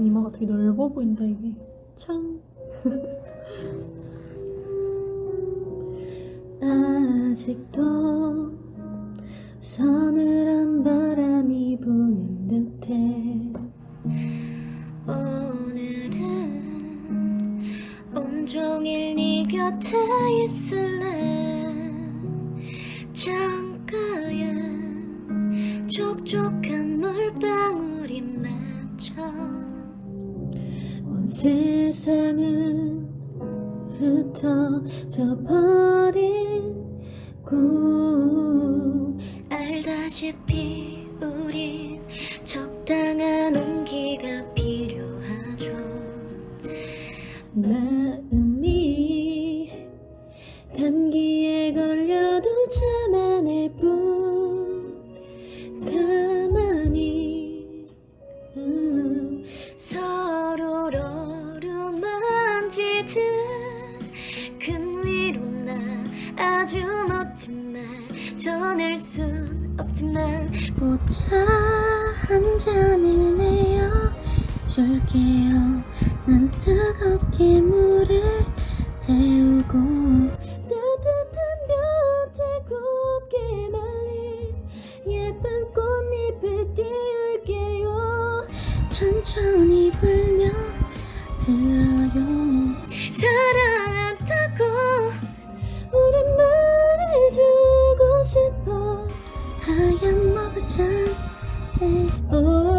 이마가 되게 넓어 보인다 이게. 참. 아직도 서늘한 바람이 부는 듯해. 오늘은 온종일 네 곁에 있을래? 창가에 촉촉한 세상은 흩어져 버린 꿈. 알다시피 우린 적당한 온기가 필요하죠. 마음이 감기에 걸려도 참아낼 뿐. 가만히 음, 전할 순 없지만 보자 한 잔을 내어 줄게요. 난 뜨겁게 물을 데우고 따뜻한 볕에 곱게 말린 예쁜 꽃잎을 띄울게요. 천천히 불며 들어요 하